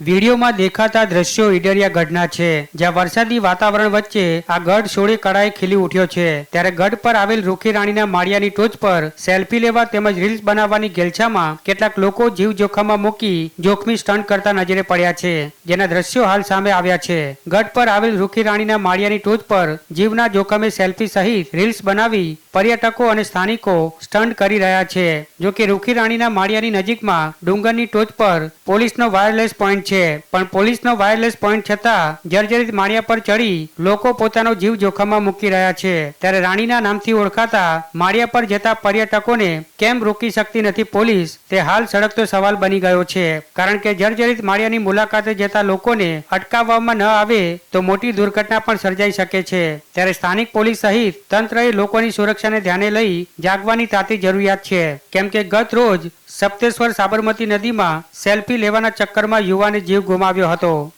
વિડીયોમાં દેખાતા દ્રશ્યો ઈડરિયા ગઢના છે. જ્યાં વરસાદી વાતાવરણ વચ્ચે આ ગઢ સોળે કળાએ ખીલી ઉઠ્યો છે. ત્યારે ગઢ પર આવેલ રૂખી રાણીના માળિયાની ટોચ પર સેલ્ફી લેવા તેમજ રીલ્સ બનાવવાની ગેલછામાં કેટલાક લોકો જીવ જોખમમાં મૂકી જોખમી સ્ટન્ટ કરતા નજરે પડ્યા છે. જેના દ્રશ્યો હાલ સામે આવ્યા છે. ગઢ પર આવેલ રૂખી રાણીના માળિયાની ટોચ પર જીવના જોખમે સેલ્ફી સહિત રીલ્સ બનાવી પર્યટકો અને સ્થાનિકો સ્ટન્ટ કરી રહ્યા છે. જો કે રૂખી રાણીના માળિયાની નજીકમાં ડુંગરની ટોચ પર પોલીસનો વાયરલેસ પોઈન્ટ છે. પણ પોલીસનો વાયરલેસ પોઈન્ટ છતાં જર્જરિત માળિયા પર ચડી લોકો પોતાનો જીવ જોખમમાં મૂકી રહ્યા છે. ત્યારે રાણીના નામથી ઓળખાતા માળિયા પર જતા પર્યટકોને કેમ રોકી શકતી નથી પોલીસ? તે હાલ સડકતો સવાલ બની ગયો છે. કારણ કે જર્જરિત માળિયાની મુલાકાતે જતા લોકોને અટકાવવામાં ન આવે તો મોટી દુર્ઘટના પણ સર્જાઈ શકે છે. ત્યારે સ્થાનિક પોલીસ સહિત તંત્રએ લોકોની સુરક્ષાને ધ્યાને લઈ જાગવાની તાતી જરૂરિયાત છે. કેમ કે ગત રોજ સપ્તેશ્વર સાબરમતી નદીમાં સેલ્ફી લેવાના ચક્કરમાં યુવાને જીવ ગુમાવ્યો હતો.